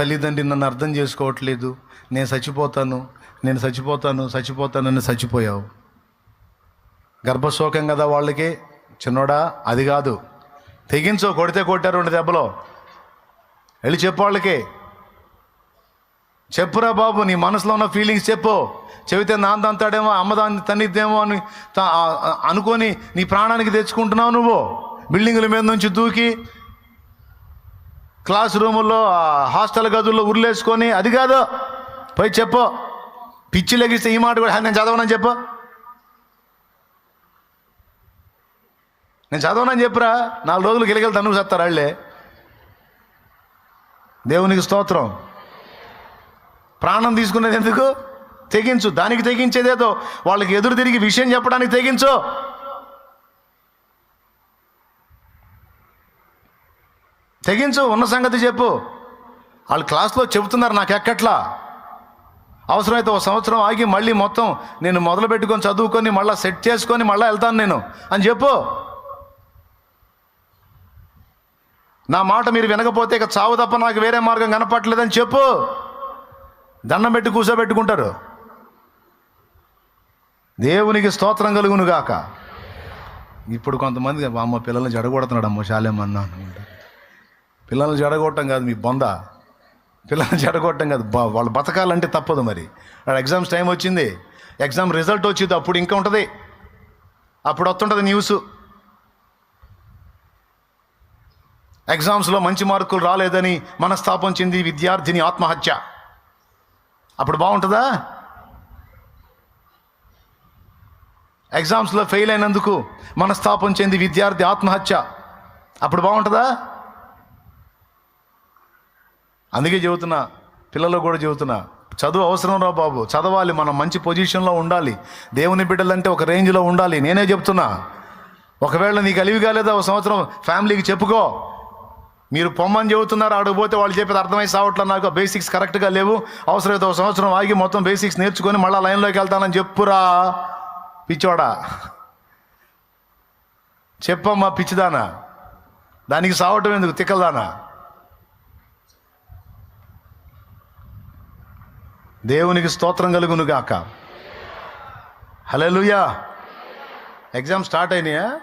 తల్లిదండ్రి నన్ను అర్థం చేసుకోవట్లేదు. నేను చచ్చిపోతాను. నేను చచ్చిపోతాను. చచ్చిపోతానని చచ్చిపోయావు. గర్భశోకం కదా వాళ్ళకి? చిన్నోడా అది కాదు. తెగించో కొడితే కొట్టారు రెండు దెబ్బలో. వెళ్ళి చెప్పు వాళ్ళకి. చెప్పురా బాబు నీ మనసులో ఉన్న ఫీలింగ్స్ చెప్పు. చెబితే నాన్న అంతాడేమో అమ్మదాన్ని తన్నిద్దేమో అని అనుకొని నీ ప్రాణానికి తెచ్చుకుంటున్నావు నువ్వు. బిల్డింగుల మీద నుంచి దూకి క్లాస్ రూముల్లో హాస్టల్ గదుల్లో ఉర్లేసుకొని అది కాదు పోయి చెప్పు. పిచ్చి లెగిస్తే ఈ మాట కూడా నేను చదవనని చెప్పు. నేను చదవనని చెప్పురా నాలుగు రోజులు గిలిగలు తనువు చేస్తారు వాళ్ళే దేవునికి స్తోత్రం. ప్రాణం తీసుకునేది ఎందుకు? తెగించు దానికి తెగించేదేదో వాళ్ళకి ఎదురు తిరిగి విషయం చెప్పడానికి తెగించు. తెగించు ఉన్న సంగతి చెప్పు. వాళ్ళు క్లాస్లో చెబుతున్నారు నాకు ఎక్కట్లా? అవసరమైతే ఒక సంవత్సరం ఆగి మళ్ళీ మొత్తం నేను మొదలు పెట్టుకొని చదువుకొని మళ్ళీ సెట్ చేసుకొని మళ్ళీ వెళ్తాను నేను. అని చెప్పు. నా మాట మీరు వినకపోతే ఇక చావు తప్ప నాకు వేరే మార్గం కనపట్లేదని చెప్పు. దండం పెట్టి కూర్చోబెట్టుకుంటారు. దేవునికి స్తోత్రం కలుగును గాక ఇప్పుడు కొంతమంది అమ్మ పిల్లల్ని జడగొడుతున్నాడు అమ్మ శాలేమన్నా అనుకుంటారు. పిల్లల్ని జడగొట్టడం కాదు మీ బొంద. పిల్లల్ని జడగొట్టడం కాదు. వాళ్ళు బతకాలంటే తప్పదు మరి. ఎగ్జామ్స్ టైం వచ్చింది. ఎగ్జామ్ రిజల్ట్ వచ్చింది. అప్పుడు ఇంకా ఉంటుంది. అప్పుడు వస్తుంటుంది న్యూస్ ఎగ్జామ్స్లో మంచి మార్కులు రాలేదని మనస్తాపం చెంది విద్యార్థిని ఆత్మహత్య. అప్పుడు బాగుంటుందా? ఎగ్జామ్స్లో ఫెయిల్ అయినందుకు మనస్తాపం చెంది విద్యార్థి ఆత్మహత్య. అప్పుడు బాగుంటుందా? అందుకే చెబుతున్నా పిల్లలు కూడా చెబుతున్నా చదువు అవసరం రా బాబు చదవాలి మనం మంచి పొజిషన్లో ఉండాలి దేవుని బిడ్డలంటే ఒక రేంజ్లో ఉండాలి నేనే చెప్తున్నా. ఒకవేళ నీకు అలివి కాలేదా ఒక సంవత్సరం ఫ్యామిలీకి చెప్పుకో. మీరు పొమ్మని చెబుతున్నారు ఆడకపోతే వాళ్ళు చెప్పేది అర్థమై సావట్లే నాకు బేసిక్స్ కరెక్ట్గా లేవు అవసరమైతే ఒక సంవత్సరం ఆగి మొత్తం బేసిక్స్ నేర్చుకొని మళ్ళీ లైన్లోకి వెళ్తానని చెప్పురా. పిచ్చోడా. చెప్పమ్మా పిచ్చిదానా. దానికి సావటం ఎందుకు? తిక్కలదానా? దేవునికి స్తోత్రం కలుగును గాక హలోయా ఎగ్జామ్ స్టార్ట్ అయినాయా?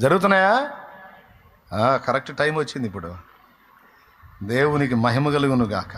జరుగుతున్నాయా? కరెక్ట్ టైం వచ్చింది ఇప్పుడు. దేవునికి మహిమ కలుగును గాక